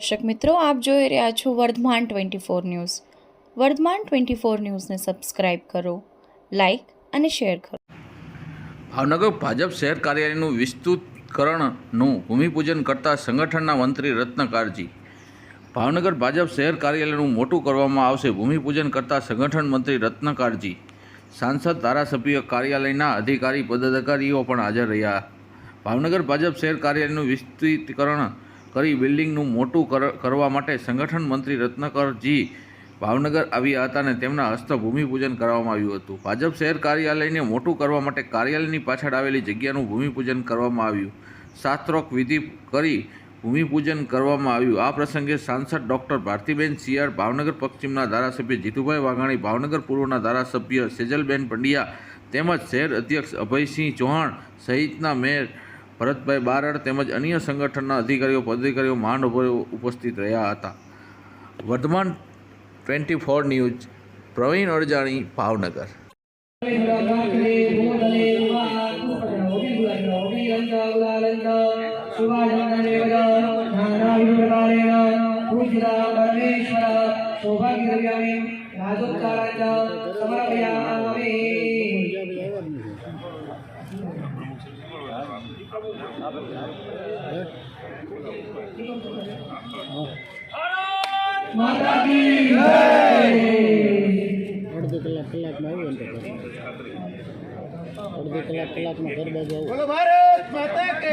દર્શક મિત્રો, આપ જોઈ રહ્યા છો Vardhaman twenty four news. Vardhaman twenty four ન્યૂઝને સબસ્ક્રાઇબ કરો, લાઇક અને શેર કરો. ભાવનગર ભાજપ શહેર કાર્યાલયનું વિસ્તૃતકરણનું ભૂમિપૂજન કરતા સંગઠનના મંત્રી રત્નકારજી ભાવનગર ભાજપ શહેર કાર્યાલયનું મોટું કરવામાં આવશે ભૂમિપૂજન કરતા સંગઠન મંત્રી રત્નકારજી સાંસદ ધારાસભ્ય કાર્યાલયના અધિકારી, પદાધિકારીઓ પણ હાજર રહ્યા. ભાવનગર ભાજપ શહેર કાર્યાલયનું વિસ્તૃતીકરણ કરી બિલ્ડિંગનું મોટું કર- કરવા માટે સંગઠન મંત્રી રત્નકરજી ભાવનગર આવ્યા હતા અને તેમના હસ્તે ભૂમિપૂજન કરવામાં આવ્યું હતું. ભાજપ શહેર કાર્યાલયને મોટું કરવા માટે કાર્યાલયની પાછળ આવેલી જગ્યાનું ભૂમિપૂજન કરવામાં આવ્યું. શાસ્ત્રોક્ત વિધિ કરી ભૂમિપૂજન કરવામાં આવ્યું. આ પ્રસંગે સાંસદ ડૉક્ટર ભારતીબેન સિયાર ભાવનગર પશ્ચિમના ધારાસભ્ય જીતુભાઈ વાઘાણી, ભાવનગર પૂર્વના ધારાસભ્ય સેજલબેન પંડ્યા તેમજ શહેર અધ્યક્ષ અભયસિંહ ચૌહાણ સહિતના મેયર ભરતભાઈ બારડ તેમજ અન્ય સંગઠનના અધિકારીઓ, પદાધિકારીઓ માંડ ઉપસ્થિત રહ્યા હતા. Vardhaman twenty four news, Pravin Adajani Bhavnagar. કી જય અડધી કલાક કલાકમાં આવું ને તો અડધો કલાક કલાકમાં ગરબા જવું ભારત માતા કે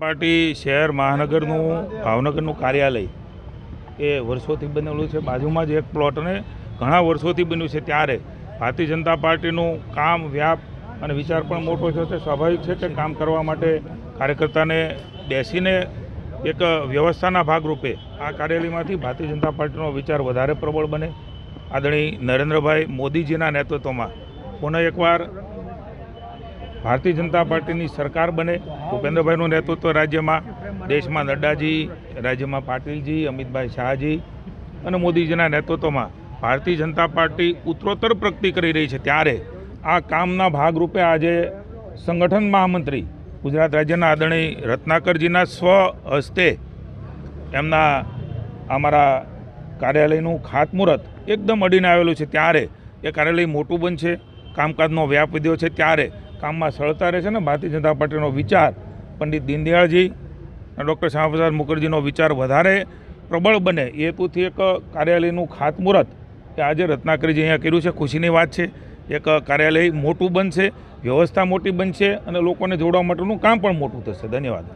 પાર્ટી શહેર મહાનગરનું, ભાવનગરનું કાર્યાલય એ વર્ષોથી બનેલું છે. બાજુમાં જ એક પ્લોટ અને ઘણા વર્ષોથી બન્યું છે ત્યારે. ભારતીય જનતા પાર્ટીનું કામ વ્યાપ અને વિચાર પણ મોટો છે તે સ્વાભાવિક છે કે કામ કરવા માટે કાર્યકર્તાને બેસીને એક વ્યવસ્થાના ભાગરૂપે આ કાર્યાલયમાંથી ભારતીય જનતા પાર્ટીનો વિચાર વધારે પ્રબળ બને. આદરણીય નરેન્દ્રભાઈ મોદીજીના નેતૃત્વમાં પુનઃ એકવાર ભારતીય જનતા પાર્ટીની સરકાર બને, ભૂપેન્દ્રભાઈનું નેતૃત્વ રાજ્યમાં, દેશમાં નડ્ડાજી, રાજ્યમાં પાટીલજી, અમિતભાઈ શાહજી અને મોદીજીના નેતૃત્વમાં ભારતીય જનતા પાર્ટી ઉત્તરોત્તર પ્રગતિ કરી રહી છે. ત્યારે આ કામના ભાગરૂપે આજે સંગઠન મહામંત્રી ગુજરાત રાજ્યના આદરણીય રત્નાકરજીના સ્વ હસ્તે એમના અમારા કાર્યાલયનું ખાતમુહૂર્ત એકદમ અડીને આવેલું છે. ત્યારે એ કાર્યાલય મોટું બનશે. કામકાજનો વ્યાપ વધ્યો છે ત્યારે કામમાં સરળતા રહેશે ને? ભારતીય જનતા પાર્ટીનો વિચાર પંડિત દીનદયાળજી ડૉક્ટર શ્યામાપ્રસાદ મુખર્જીનો વિચાર વધારે પ્રબળ બને. એ હેતુથી એક કાર્યાલયનું ખાતમુહૂર્ત કે આજે રત્નાકરીજી અહીંયા કર્યું છે. ખુશીની વાત છે, એક કાર્યાલય મોટું બનશે, વ્યવસ્થા મોટી બનશે અને લોકોને જોડવા માટેનું કામ પણ મોટું થશે. ધન્યવાદ.